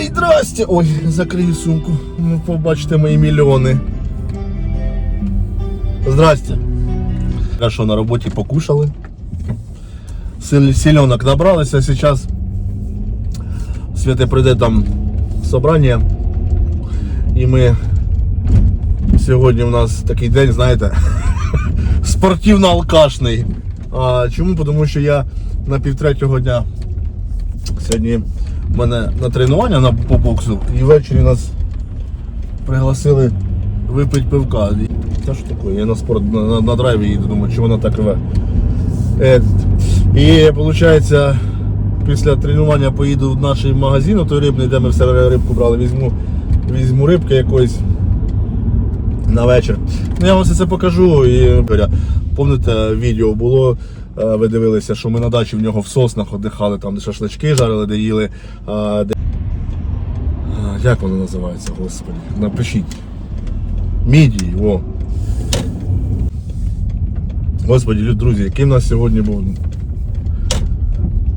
Ай, здрасте! Ой, закрию сумку. Ну, побачите мої мільйони. Здрасте. Хорошо, на роботі покушали. Сільонок набралися. Зараз Святе прийде там собрання. І ми сьогодні у нас такий день, знаєте, спортивно-алкашний. А, чому? Тому що я на півтретього дня сьогодні в мене на тренування на, по боксу і ввечері нас пригласили випити пивка. Та що таке? Я на спорт на, на, на драйві їду, думаю, чи вона так рве. Е, І виходить, після тренування поїду в наш магазин, той рибний, де ми все рибку брали, візьму, візьму рибки якоїсь на вечір. Ну я вам все це покажу. І пам'ятаєте, відео було. Е, Ви дивилися, що ми на дачі в нього в соснах віддихали, там де шашлички жарили, де їли. а, Де... Як воно називається, господи? Напишіть. Мідії, о. Господи, лю- друзі, який в нас сьогодні був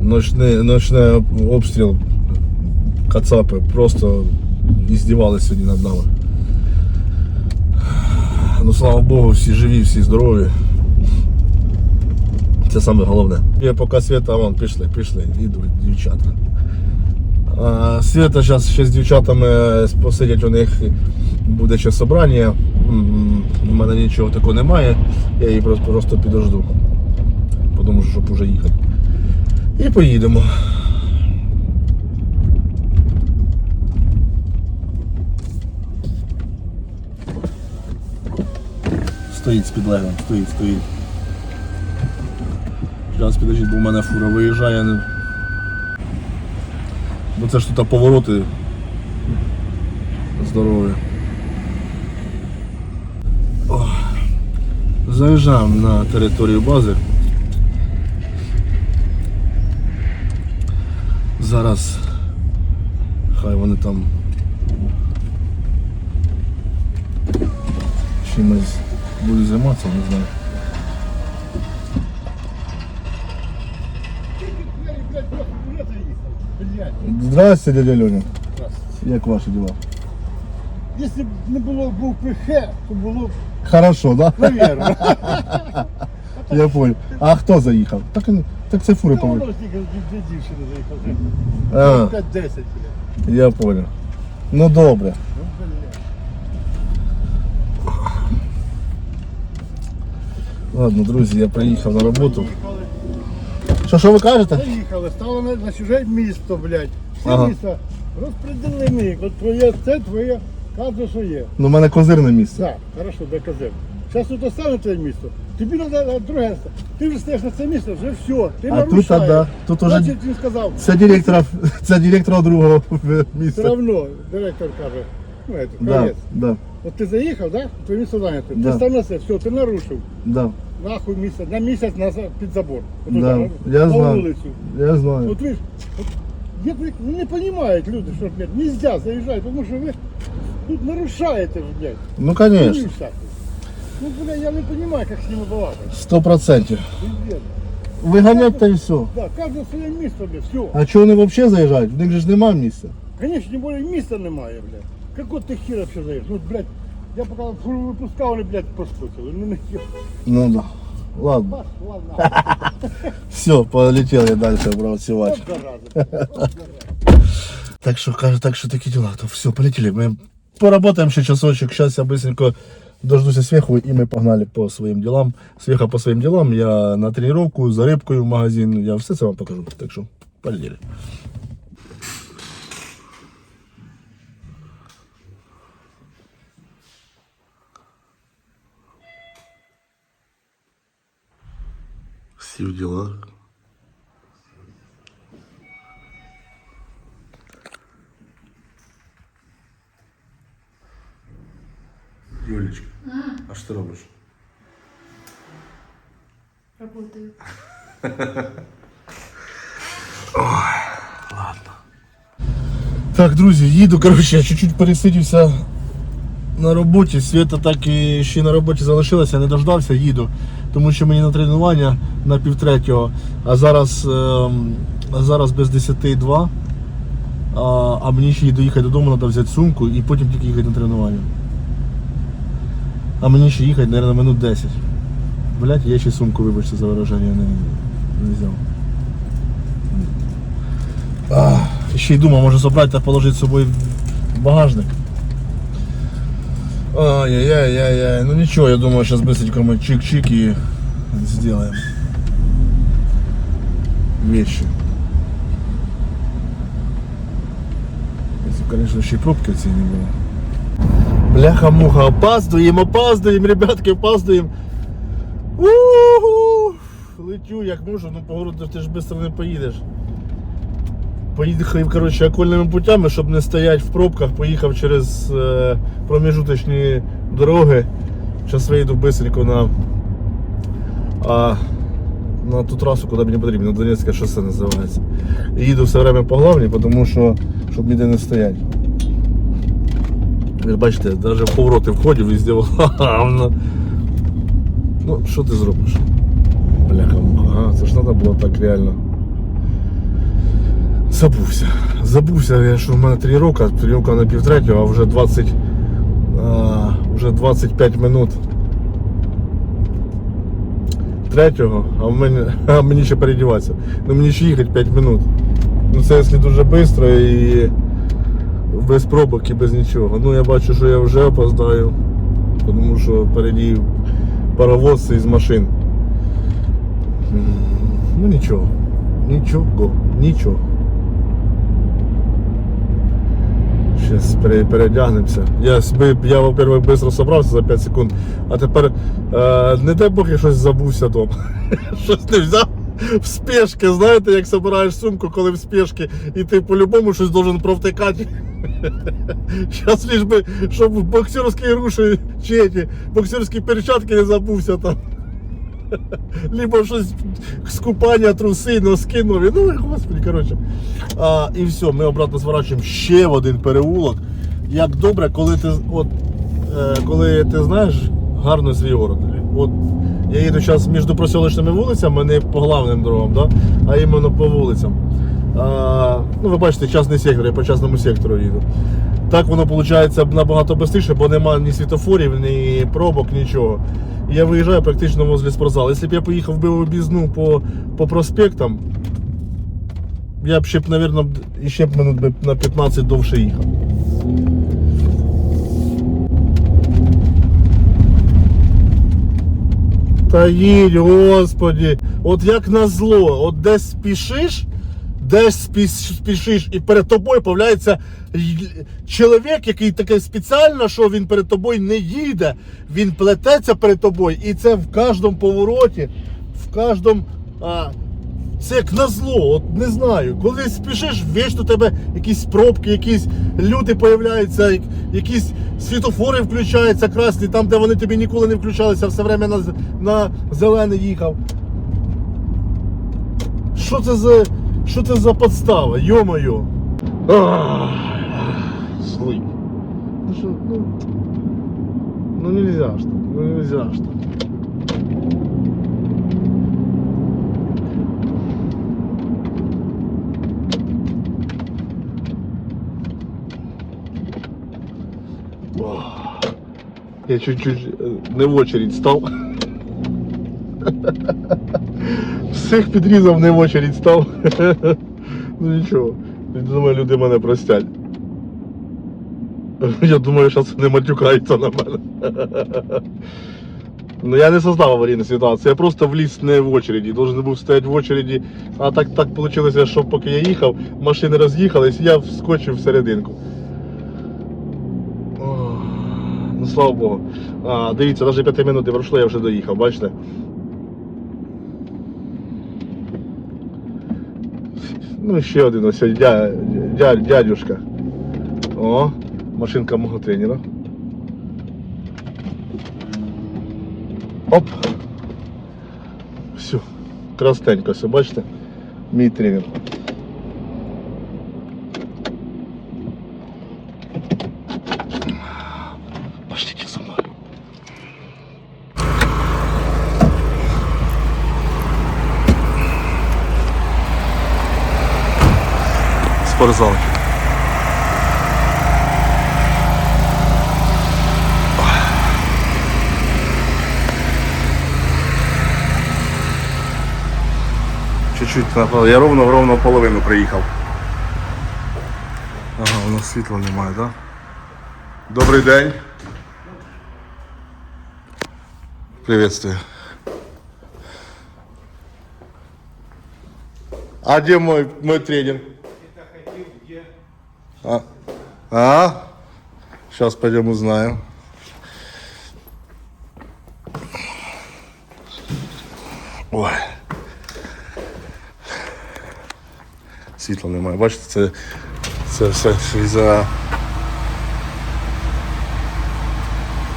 ночний, ночний обстріл Кацапи. Просто іздівалися сьогодні над нами. Ну слава Богу, всі живі, всі здорові. Це саме головне. Я поки Свята, вон, пішли, пішли, йдуть дівчата. А, Свята зараз ще з дівчатами посидять у них, буде ще собрання. У мене нічого такого немає. Я її просто, просто підожду. Подумаю, щоб уже їхати. І поїдемо. Стоїть з підлеглим, стоїть, стоїть. Зараз підождіть, бо в мене фура виїжджає. Бо це ж тут повороти здорові. Заїжджаємо на територію бази. Зараз хай вони там чимось будуть займатися, не знаю. Здравствуйте, дядя Льоня. Як ваші діла? Якщо б не було букви Х, то було б, Хорошо, да? навірно. Я понял. А хто заїхав? Так, так це фури Та повинні. воно ж тільки дві дівчини заїхали. А, 5-10, бля. я понял. Ну добре. Ну, бля. Ладно, друзі, я приїхав на роботу. Заїхали, Що, що ви кажете? Заїхали, стали на, на чуже місто, блядь. Все Ага. місто розпределені. От твоє, це твоє, каже, що є. Ну, у мене козирне місце. Так, хорошо, доказав. Зараз тут остане твоє місто. Тобі треба друге. ста- Ти вже стаєш на це місце, вже все. Ти А тут, нарушаєш. да, тут уже- Значить, він сказав, Це директора, це директора другого все місця. одно, директор каже, ну, это, Да, конець. да, От ти заїхав, да? Твоє місце зайняте. Да. Ти став на це, все, ти нарушив. да. Нахуй місяць, на місяць назад під забор. От Да, туди, я на знаю. вулицю. Я знаю. От ви ж, от, як ви ну, не розуміють люди, що, блядь, нельзя заїжджати, тому що ви тут нарушаєте, ж, блядь. Ну, конечно. Хуйню всяку. Ну, бля, я не розумію, як з ними балакати. Сто процентів. Пиздец. Виганять та і все. Да, кожне своє місце, блядь, все. А чого вони взагалі заїжджають? В них же ж немає місця. Конечно, тем более місця немає, блядь. Какой ти хер вообще заїжджаєш? Ну, блядь, я поки фуру випускав, вони, блядь, проскочили. Ну, не. Ну да. Ладно. Пошла нахуй. Все, полетел я дальше працювати. От зараза. Так що каже, так що такі діла, то все, полетели. Ми поработаем ще часочек. Сейчас я быстренько дождуся Свеху и мы погнали по своим делам. Свеха по своим делам, я на тренировку, за рибкою в магазин. Я все це вам покажу. Так що полетели. Всі в ділах. Юлечка, а що ти робиш? Работаю. Так, друзі, їду, коротше, я чуть-чуть пересидівся на роботі. Свята так і ще на роботі залишилася, не дождався, їду. Тому що мені на тренування На півтретього, а зараз, ем, а зараз без 10.2. А, мені ще й доїхати додому, треба взяти сумку і потім тільки їхати на тренування. А мені ще їхати, мабуть, минут 10. Блять, я ще сумку, вибачте за вираження, не, не взяв. А, ще й думав, може забрати та положити з собою багажник. Ай-яй-яй-яй-яй. Ну ничего, я думаю, сейчас быстренько мы чик-чик и сделаем вещи. Если, конечно, еще и пробки в не было. Бляха-муха, опаздуем, опаздуем, ребятки, опаздуем. У-ху! Летю як можу, ну по городу ти ж швидко не поїдеш. Поїхав, коротше, окольними путями, щоб не стояти в пробках, поїхав через е, проміжуточні дороги. Зараз вийду швидко на, а, на ту трасу, куди мені потрібно, на Донецьке шосе називається. І їду все время по главній, тому що щоб ніде не стояти. Ви бачите, навіть в повороти входів і зробив. Ну, що ти зробиш? Бляха, ага, це ж треба було так реально. Забувся. Забувся, я, що в мене тренування, тренування на півтретього, а вже 20, а, вже 25 минут третього, а, в мене, а мені ще переодіватися. Ну мені ще їхати 5 минут. Ну це якщо дуже швидко і без пробок і без нічого. Ну я бачу, що я вже опоздаю, тому що впереді паровоз із машин. Ну нічого. Нічого, нічого. Зараз переодягнемося. Я, я во-первых, швидко зібрався за 5 секунд, а тепер е, не дай Бог я щось забувся вдома. щось не взяв. В спешки, знаєте, як збираєш сумку, коли в спешки, і ти по-любому щось должен провтикати. Зараз лиш би, щоб боксерські груші чи боксерські перчатки не забувся там. Либо щось з купання, труси, носки нові. Ну, господи, коротше. А, і все, ми обратно зворачуємо ще в один переулок. Як добре, коли ти от, е, коли ти знаєш гарно свій город. От я їду зараз між проселочними вулицями, не по главним дорогам, да? а іменно по вулицям. А, ну, ви бачите, частний сектор, я по частному сектору їду. Так воно виходить набагато швидше, бо немає ні світофорів, ні пробок, нічого. Я виїжджаю практично возле спортзалу. Якщо б я поїхав би в обізну по, по проспектам, я б ще б, мабуть, ще б минут би на 15 довше їхав. Та їдь, господі, от як на зло, от десь спішиш, десь спішиш, і перед тобою появляється чоловік, який таке спеціально, що він перед тобою не їде, він плететься перед тобою, і це в кожному повороті, в кожному. А, це як на зло, от не знаю. Коли спішиш, вічно тебе якісь пробки, якісь люди появляються, якісь світофори включаються красні, там, де вони тобі ніколи не включалися, все время на, на зелений їхав. Що це за. Що це за подстава? Йо-моє. Слий. Ну що, ну. Ну нельзя ж так, ну нельзя ж так. Я чуть-чуть е, не в очередь став. Всіх підрізав, не в очередь став. Ну нічого. Думаю, люди мене простять. Я думаю, що це не матюкаються на мене. Ну я не создав аварійну ситуацію, я просто вліз не в очереді. Должен був стояти в очереді. А так так вийшло, що поки я їхав, машини роз'їхались, я вскочив всерединку. Ох, Ну слава Богу. А, дивіться, навіть 5 минут не пройшло, я вже доїхав, бачите? Ну, ще один ось дя, дя, дядюшка. О, машинка мого тренера. Оп. Все. Крастенько все, бачите? Мій тренер. спортзалки. Чуть-чуть я ровно ровно половину проехал. Ага, у нас светло немає, так? Да? Добрий день. Приветствую. А где мой, мой тренер? А? а? Сейчас пойдем узнаем. Ой. Світла немає. Бачите, це, це все із-за.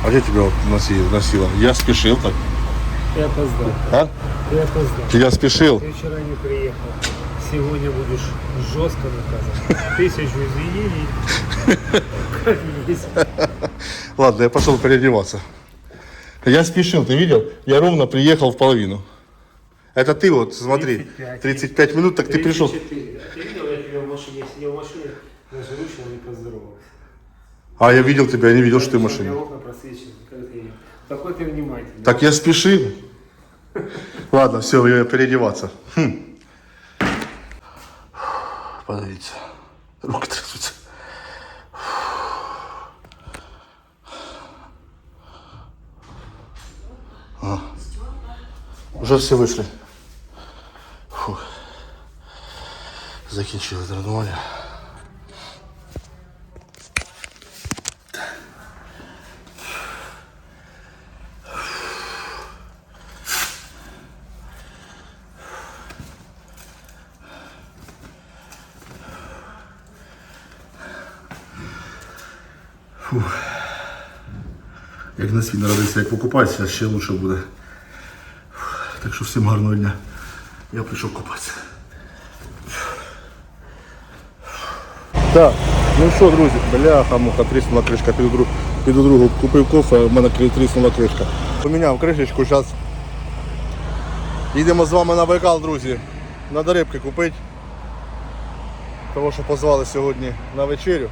А где тебя вот носило? носило? Я спешил так. Ты опоздал. А? Ты опоздал. Я спешил. Ты вчера не приехал. Сегодня будешь жестко наказан. Тысячу извинений. Как есть. Ладно, я пошел переодеваться. Я спешил, ты видел? Я ровно приехал в половину. Это ты вот, смотри, 35. 35 минут, так ты пришел. 34. А Ты видел, я тебя в машине сидел в машине, даже ручно не поздоровался. А я видел тебя, я не видел, что ты в машине. Какой ты внимательный. Так я спешил. Ладно, все, я переодеваться. Хм. Подивіться. Руки трясутся. А. Уже все вийшли. Фух. Закінчили тренування. Як на свій народився, як покупатися, ще лучше буде. Так що всім гарного дня. Я прийшов купатися. Так, ну що, друзі, бляха, муха, тріснула кришка під другу, під другу купив кофе, в мене тріснула кришка. Поміняв кришечку, зараз їдемо з вами на Байкал, друзі. Надо рибки купити. Того, що позвали сьогодні на вечерю.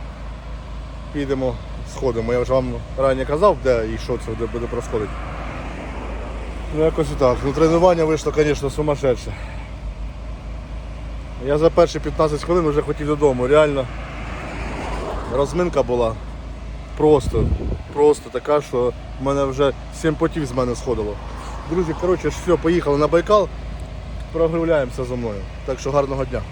Підемо, сходимо. Я вже вам раніше казав, де і що це де буде происходити. Ну якось так. Ну тренування вийшло, звісно, сумасшедше. Я за перші 15 хвилин вже хотів додому. Реально розминка була просто, просто така, що в мене вже 7 потів з мене сходило. Друзі, коротше, все, поїхали на Байкал, прогуляємося зі мною. Так що гарного дня.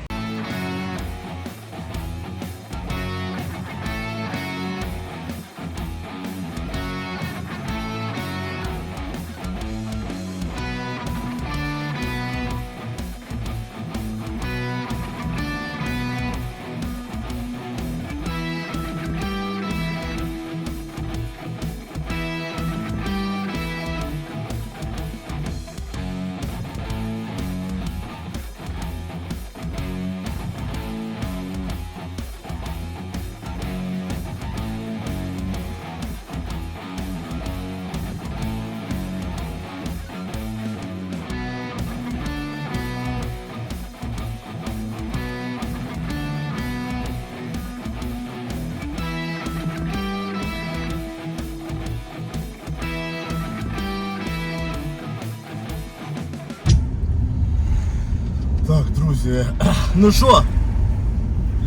Друзі, ну що,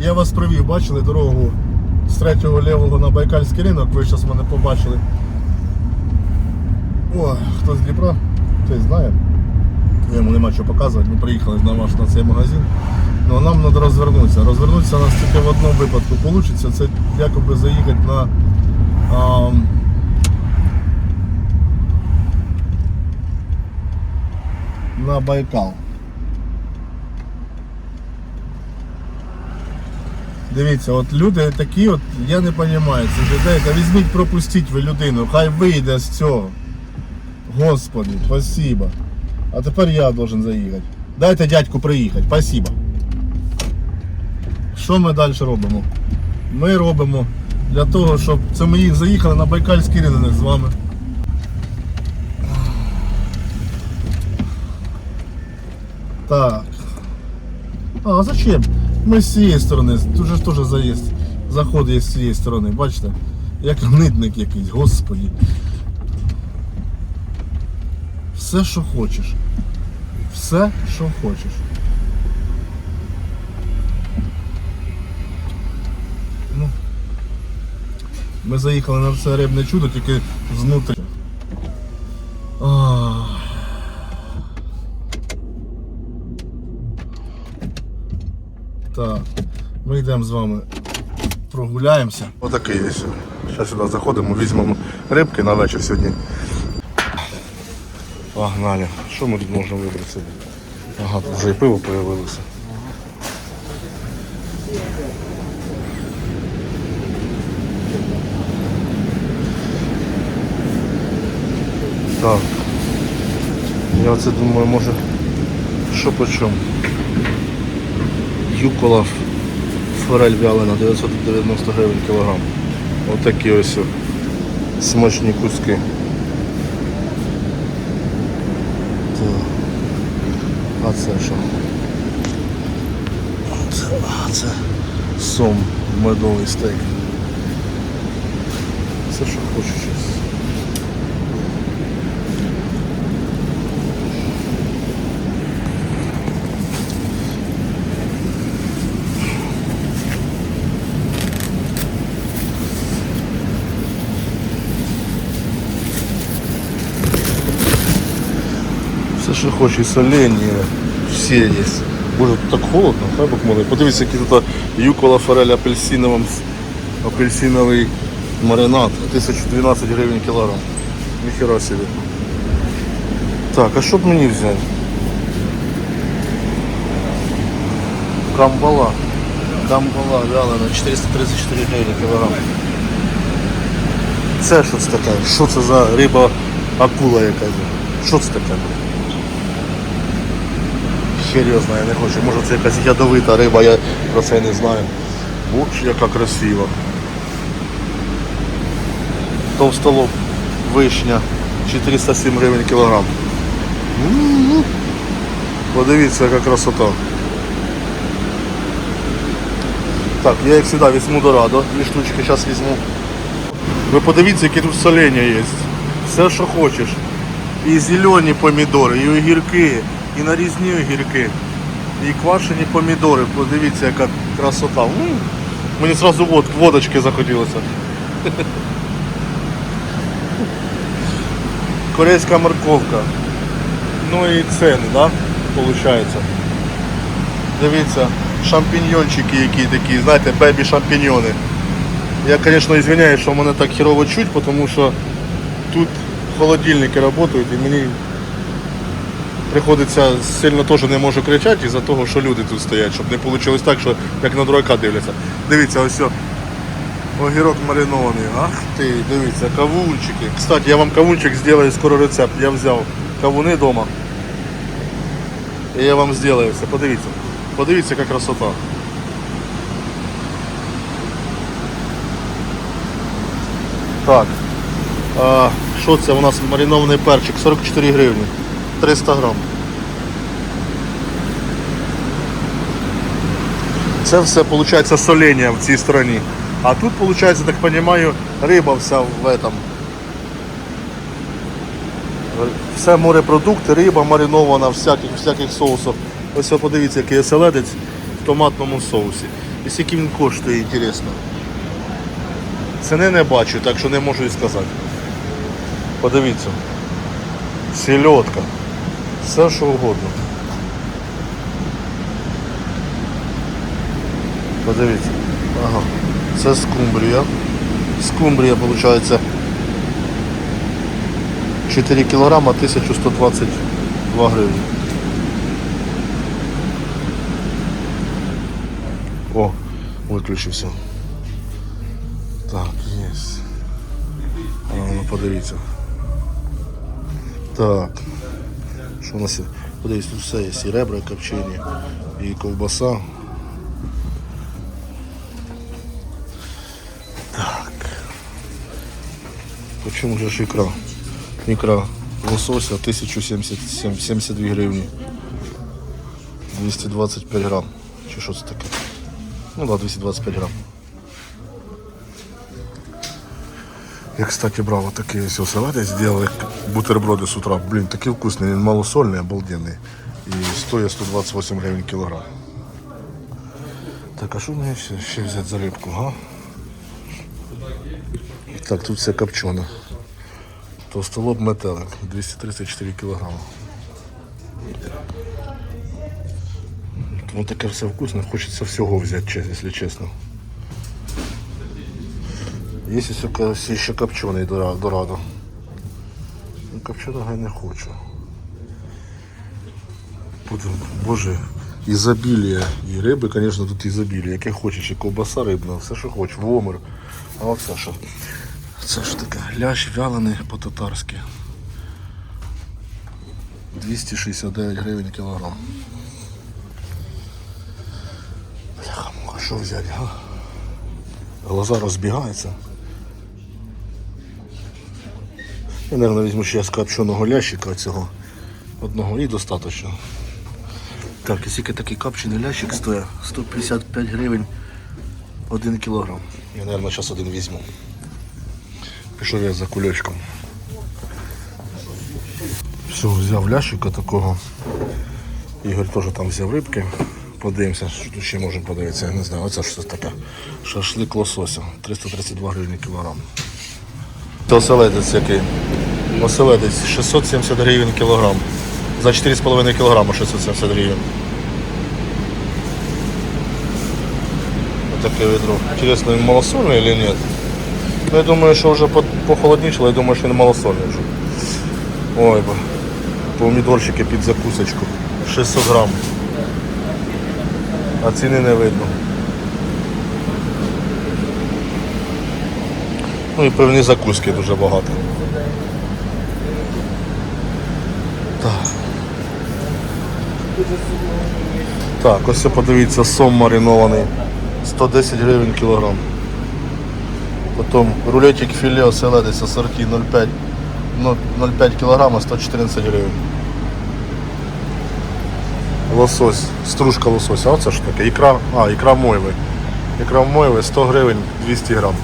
я вас привів, бачили дорогу з третього лівого на Байкальський ринок, ви зараз мене побачили. О, хто з Дніпра, той знає. Йому нема що показувати, ми приїхали на ваш на цей магазин. Ну нам треба розвернутися. Розвернутися у нас тільки в одному випадку вийде, це якоби заїхати на. А, на Байкал. Дивіться, от люди такі, от я не розумію, це людей, та візьміть, пропустіть ви людину, хай вийде з цього. Господи, спасибо. А тепер я должен заїхати. Дайте дядьку приїхати, спасибо. Що ми далі робимо? Ми робимо для того, щоб це ми їх заїхали на Байкальський ринок з вами. Так. А зачем? Ми з цієї сторони, тут же теж заїзд, заходи є з цієї сторони, бачите? Як нидник якийсь, господі. Все, що хочеш. Все, що хочеш. Ну, Ми заїхали на це рибне чудо, тільки знутрі. Ми з вами прогуляємося. Отакий ось. Зараз сюди заходимо, візьмемо рибки на вечір сьогодні. Погнали. Що ми тут можна вибрати? Ага, тут вже і пиво появилося. Так. Я оце думаю, може, що по чому? Юкола форель вялена 990 гривень кілограм. Отакі ось смачні куски. А це що? Це, а це сом, медовий стейк. Все, що хочеш. щось. Все, що хоче, і солені, всі є. Боже, тут так холодно, хай Бог милий. Подивіться, який тут юкола форель апельсиновим, апельсиновий маринад, 1012 гривень кілограм. Ніхера собі. Так, а що б мені взяти? Камбала. Камбала вялена, 434 гривень кілограм. Це що це таке? Що це за риба акула якась? Що це таке? Серйозно, я не хочу. Може це якась ядовита риба, я про це не знаю. Боже, яка красива. Товстолоб, вишня, 407 гривень кілограм. Подивіться, яка красота. Так, я як завжди візьму дорадо, дві штучки зараз візьму. Ви подивіться, які тут солення є. Все, що хочеш. І зелені помідори, і огірки, і нарізні огірки, і квашені помідори. Подивіться, яка красота. М, Мені одразу вод, водочки захотілося. Корейська морковка. Ну і ціни, да? Получається. Дивіться, шампіньйончики які такі, знаєте, бебі шампіньйони. Я, звісно, извиняюсь, що мене так херово чуть, тому що тут холодильники працюють і мені приходиться сильно теж не можу кричати із-за того, що люди тут стоять, щоб не вийшло так, що як на дурака дивляться. Дивіться, ось о, огірок маринований. Ах ти, дивіться, кавунчики. Кстати, я вам кавунчик зроблю скоро рецепт. Я взяв кавуни вдома. І я вам зроблю все. Подивіться. Подивіться, яка красота. Так. А, що це у нас маринований перчик? 44 гривні. 300 грам. Це все виходить солення в цій стороні. А тут виходить, так розумію, риба вся в этом. Все морепродукти, риба маринована, всяких, всяких соусів. Ось ви подивіться, який оселедець в томатному соусі. І скільки він коштує, інтересно. Ціни не бачу, так що не можу і сказати. Подивіться. Сельодка. Все що угодно. Подивіться. Ага. Це скумбрія. Скумбрія, виходить, 4 кілограма 1122 гривні. О, виключився. Так, є. А, ну подивіться. Так. Що у нас є? Тут все є. І ребра копчені, і ковбаса. Так. Почему же ж икра? Икра лосося 1072 гривні. 225 грам. Чи що це таке? Ну да, 225 грам. Я, кстати, брал вот такие все салаты, сделал бутерброды с утра. Блин, такие вкусные, малосольные, обалденные. И стоят 128 гривен килограмм. Так, а что мне ще, ще взять за рыбку, а? Так, тут все копчене. Толстолоб метелик, 234 кг. Воно таке все вкусне, хочеться всього взяти, чесно, якщо чесно. Є ще, ще копчений дора- дорадо. Ну, копченого я не хочу. Буду- Боже, ізобілія. І риби, звісно, тут ізобілія. Яке хочеш, і ковбаса рибна, все, що хочеш, вомер. А оце що? Це ж таке, лящ вялений по-татарськи. 269 гривень кілограм. Бляха, що взяти, га? Глаза розбігаються. Я, мабуть, візьму ще з копченого лящика цього одного і достатньо. Так, і скільки такий копчений лящик стоїть? 155 гривень 1 кілограм. Я, мабуть, зараз один візьму. Пішов я за кульочком. Все, взяв лящика такого. Ігор теж там взяв рибки. Подивимося, що тут ще можемо подивитися, я не знаю. Оце що це таке. Шашлик лосося. 332 гривні кілограм. Оселедець який. Оселедець 670 гривень кілограм. За 4,5 кілограма 670 гривень. Вот такое ведро. Интересно, он малосольный или нет? Ну, я думаю, що вже по- похолоднішало, я думаю, що він малосольний вже. Ой. Помідорчики під закусочку. 600 грам. А ціни не видно. Ну і певні закуски дуже багато. Так. Так, ось подивіться, сом маринований. 110 гривень кілограм. Потім рулетик філе оселедець асорті 0,5 ну, 0,5 кілограма 114 гривень. Лосось, стружка лосося, оце ж таке, ікра, а, ікра мойви. Ікра мойви 100 гривень 200 грам.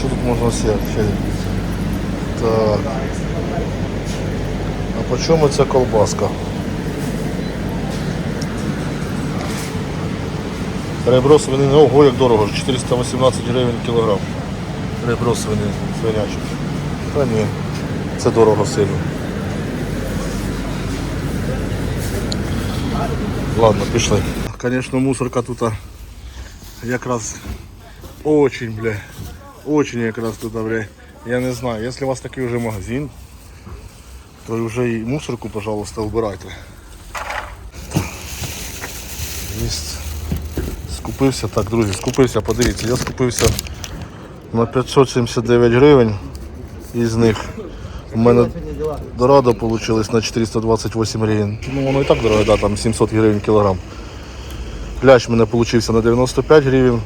Що тут можна? Ще? Так. А по чому колбаска? Ребро свинини, ого, як дорого, 418 гривень кілограм. Ребро свинини, свиняче. Та ні, це дорого сильно. Ладно, пішли. Звісно, мусорка тут якраз очень, бля, очень якраз тут, бля. Я не знаю, якщо у вас такий вже магазин, то вже і мусорку, пожалуйста, убирайте. Єсть. Скупився, так, друзі, скупився, подивіться, я скупився на 579 гривень. Із них у мене дорадо вийшло на 428 гривень. Ну воно і так дороге, да, там 700 гривень кілограм. В мене вийшов на 95 гривень.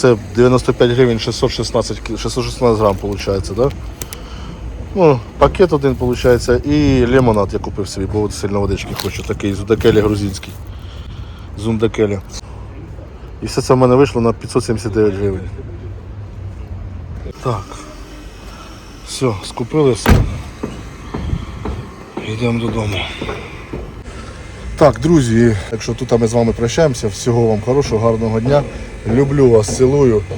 Це 95 гривень 616, кі- 616 грам виходить, да? Ну, пакет один виходить і лимонад я купив собі, бо сильно водички хочу, такий зудакелі грузинський. Зундакелі. І все це в мене вийшло на 579 гривень. Так. Все, скупили все. Йдемо додому. Так, друзі, якщо тут ми з вами прощаємося, всього вам хорошого, гарного дня. Люблю вас, цілую.